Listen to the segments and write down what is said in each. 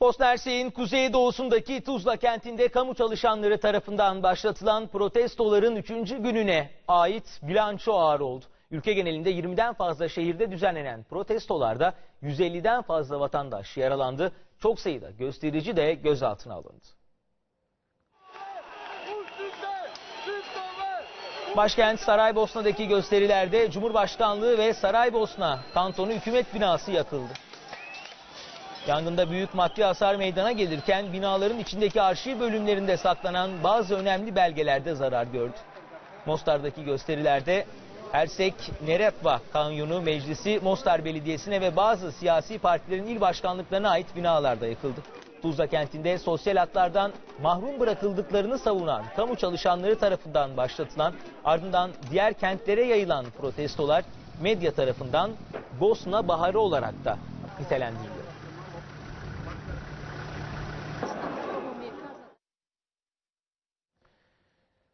Bosna Hersek'in kuzeydoğusundaki Tuzla kentinde kamu çalışanları tarafından başlatılan protestoların 3. gününe ait bilanço ağır oldu. Ülke genelinde 20'den fazla şehirde düzenlenen protestolarda 150'den fazla vatandaş yaralandı. Çok sayıda gösterici de gözaltına alındı. Başkent Saraybosna'daki gösterilerde Cumhurbaşkanlığı ve Saraybosna kantonu hükümet binası yakıldı. Yangında büyük maddi hasar meydana gelirken binaların içindeki arşiv bölümlerinde saklanan bazı önemli belgelerde zarar gördü. Mostar'daki gösterilerde Ersek Neretva Kanyonu Meclisi, Mostar Belediyesi'ne ve bazı siyasi partilerin il başkanlıklarına ait binalarda yakıldı. Tuzla kentinde sosyal haklardan mahrum bırakıldıklarını savunan kamu çalışanları tarafından başlatılan ardından diğer kentlere yayılan protestolar medya tarafından Bosna Baharı olarak da nitelendiriliyor.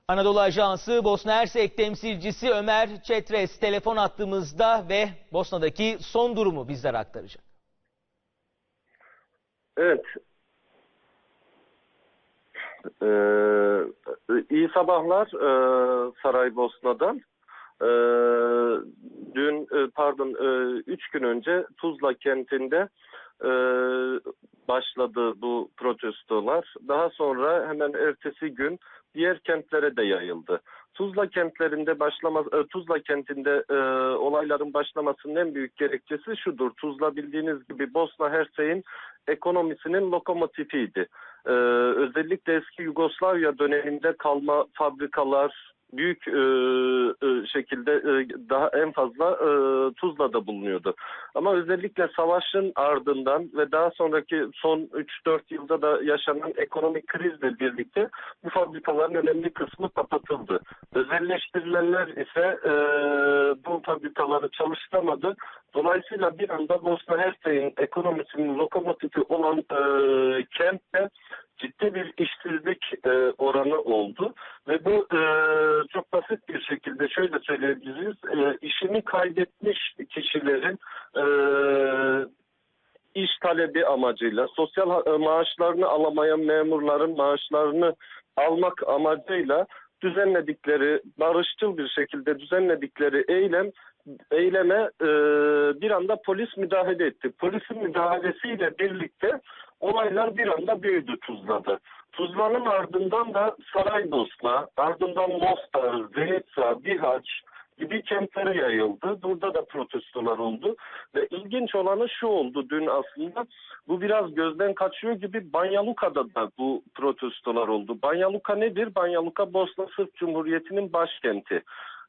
Anadolu Ajansı Bosna Hersek temsilcisi Ömer Çetres telefon attığımızda ve Bosna'daki son durumu bizlere aktaracak. Evet. Ee, iyi sabahlar ee, Saraybosna'dan. Ee, dün e, pardon e, üç gün önce Tuzla kentinde e, başladı bu protestolar. Daha sonra hemen ertesi gün diğer kentlere de yayıldı. Tuzla kentlerinde başlama, e, Tuzla kentinde e, olayların başlamasının en büyük gerekçesi şudur. Tuzla bildiğiniz gibi Bosna Hersek'in ekonomisinin lokomotifiydi. E, özellikle eski Yugoslavya döneminde kalma fabrikalar, büyük e, e, şekilde e, daha en fazla e, Tuzla'da bulunuyordu. Ama özellikle savaşın ardından ve daha sonraki son 3-4 yılda da yaşanan ekonomik krizle birlikte bu fabrikaların önemli kısmı kapatıldı. Özelleştirilenler ise e, bu fabrikaları çalıştıramadı. Dolayısıyla bir anda Bosna Hersek'in ekonomisinin lokomotifi olan e, kentte ciddi bir işsizlik e, oranı oldu ve bu e, çok basit bir şekilde şöyle söyleyebiliriz e, işini kaybetmiş kişilerin e, iş talebi amacıyla sosyal e, maaşlarını alamayan memurların maaşlarını almak amacıyla düzenledikleri barışçıl bir şekilde düzenledikleri eylem eyleme e, bir anda polis müdahale etti. Polisin müdahalesiyle birlikte olaylar bir anda büyüdü Tuzla'da. Tuzla'nın ardından da Saraybosna, ardından Mostar, Zenica, Bihaç gibi kentlere yayıldı. Burada da protestolar oldu. Ve ilginç olanı şu oldu dün aslında. Bu biraz gözden kaçıyor gibi Banyaluka'da da bu protestolar oldu. Banyaluka nedir? Banyaluka Bosna Sırp Cumhuriyeti'nin başkenti.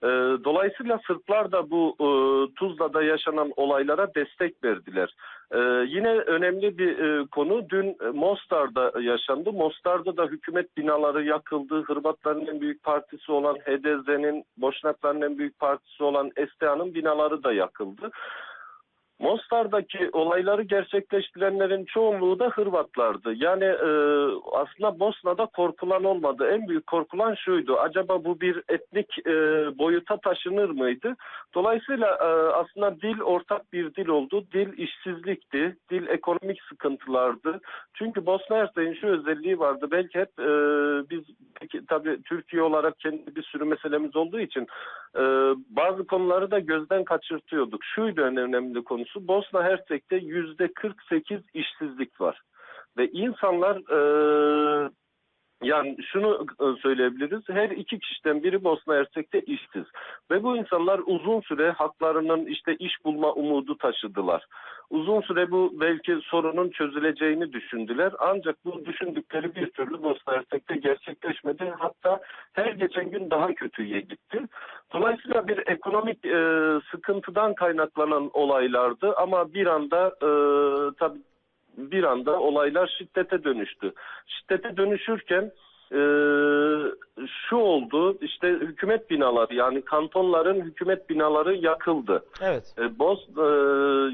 E, dolayısıyla Sırplar da bu e, Tuzla'da yaşanan olaylara destek verdiler. E, yine önemli bir e, konu dün Mostar'da yaşandı. Mostar'da da hükümet binaları yakıldı. Hırvatların en büyük partisi olan HDZ'nin, Boşnakların en büyük partisi olan SDA'nın binaları da yakıldı. Mostar'daki olayları gerçekleştirenlerin çoğunluğu da Hırvatlardı. Yani e, aslında Bosna'da korkulan olmadı. En büyük korkulan şuydu. Acaba bu bir etnik e, boyuta taşınır mıydı? Dolayısıyla e, aslında dil ortak bir dil oldu. Dil işsizlikti. Dil ekonomik sıkıntılardı. Çünkü Bosna Hersek'in şu özelliği vardı. Belki hep e, biz peki, tabii Türkiye olarak kendi bir sürü meselemiz olduğu için e, bazı konuları da gözden kaçırtıyorduk. Şuydu en önemli konu konusu Bosna Hersek'te yüzde 48 işsizlik var. Ve insanlar e, yani şunu e, söyleyebiliriz. Her iki kişiden biri Bosna Hersek'te işsiz. Ve bu insanlar uzun süre haklarının işte iş bulma umudu taşıdılar. Uzun süre bu belki sorunun çözüleceğini düşündüler. Ancak bu düşündükleri bir türlü Bosna Hersek'te gerçekleşmedi. Hatta her geçen gün daha kötüye gitti. Dolayısıyla bir ekonomik e, sıkıntıdan kaynaklanan olaylardı ama bir anda e, tabii bir anda olaylar şiddete dönüştü. Şiddete dönüşürken e, şu oldu işte hükümet binaları yani kantonların hükümet binaları yakıldı. Evet. E, Boz, e,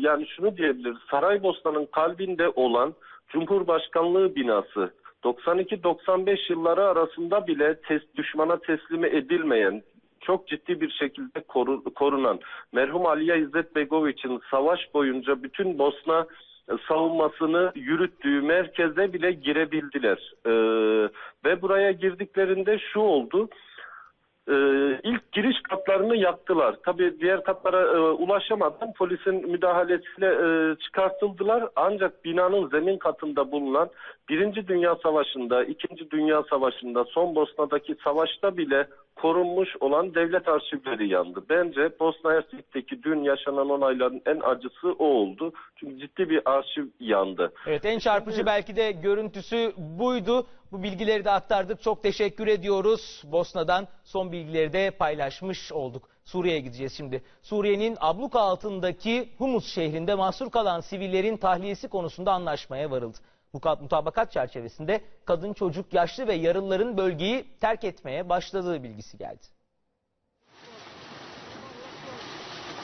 yani şunu diyebiliriz Saraybosna'nın kalbinde olan Cumhurbaşkanlığı binası 92-95 yılları arasında bile tes, düşmana teslimi edilmeyen çok ciddi bir şekilde koru, korunan merhum Aliya İzzet Begoviç'in savaş boyunca bütün Bosna savunmasını yürüttüğü merkeze bile girebildiler. E, ve buraya girdiklerinde şu oldu. E, ilk giriş katlarını yaktılar. Tabii diğer katlara e, ulaşamadan polisin müdahalesiyle e, çıkartıldılar. Ancak binanın zemin katında bulunan Birinci Dünya Savaşı'nda, İkinci Dünya Savaşı'nda, son Bosna'daki savaşta bile korunmuş olan devlet arşivleri yandı. Bence Bosna Hersek'teki dün yaşanan olayların en acısı o oldu. Çünkü ciddi bir arşiv yandı. Evet en çarpıcı belki de görüntüsü buydu. Bu bilgileri de aktardık. Çok teşekkür ediyoruz. Bosna'dan son bilgileri de paylaşmış olduk. Suriye'ye gideceğiz şimdi. Suriye'nin abluka altındaki Humus şehrinde mahsur kalan sivillerin tahliyesi konusunda anlaşmaya varıldı. Mutabakat çerçevesinde kadın, çocuk, yaşlı ve yaralıların bölgeyi terk etmeye başladığı bilgisi geldi.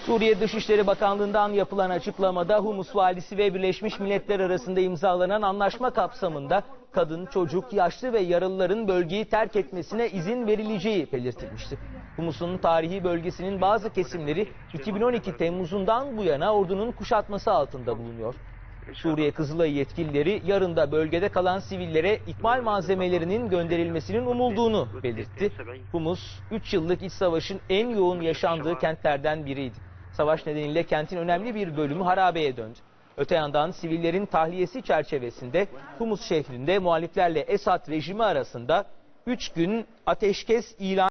Suriye Dışişleri Bakanlığı'ndan yapılan açıklamada Humus valisi ve Birleşmiş Milletler arasında imzalanan anlaşma kapsamında kadın, çocuk, yaşlı ve yaralıların bölgeyi terk etmesine izin verileceği belirtilmişti. Humus'un tarihi bölgesinin bazı kesimleri 2012 Temmuz'undan bu yana ordunun kuşatması altında bulunuyor. Suriye Kızılayı yetkilileri yarın da bölgede kalan sivillere ikmal malzemelerinin gönderilmesinin umulduğunu belirtti. Humus 3 yıllık iç savaşın en yoğun yaşandığı kentlerden biriydi. Savaş nedeniyle kentin önemli bir bölümü harabeye döndü. Öte yandan sivillerin tahliyesi çerçevesinde Humus şehrinde muhaliflerle Esad rejimi arasında 3 gün ateşkes ilan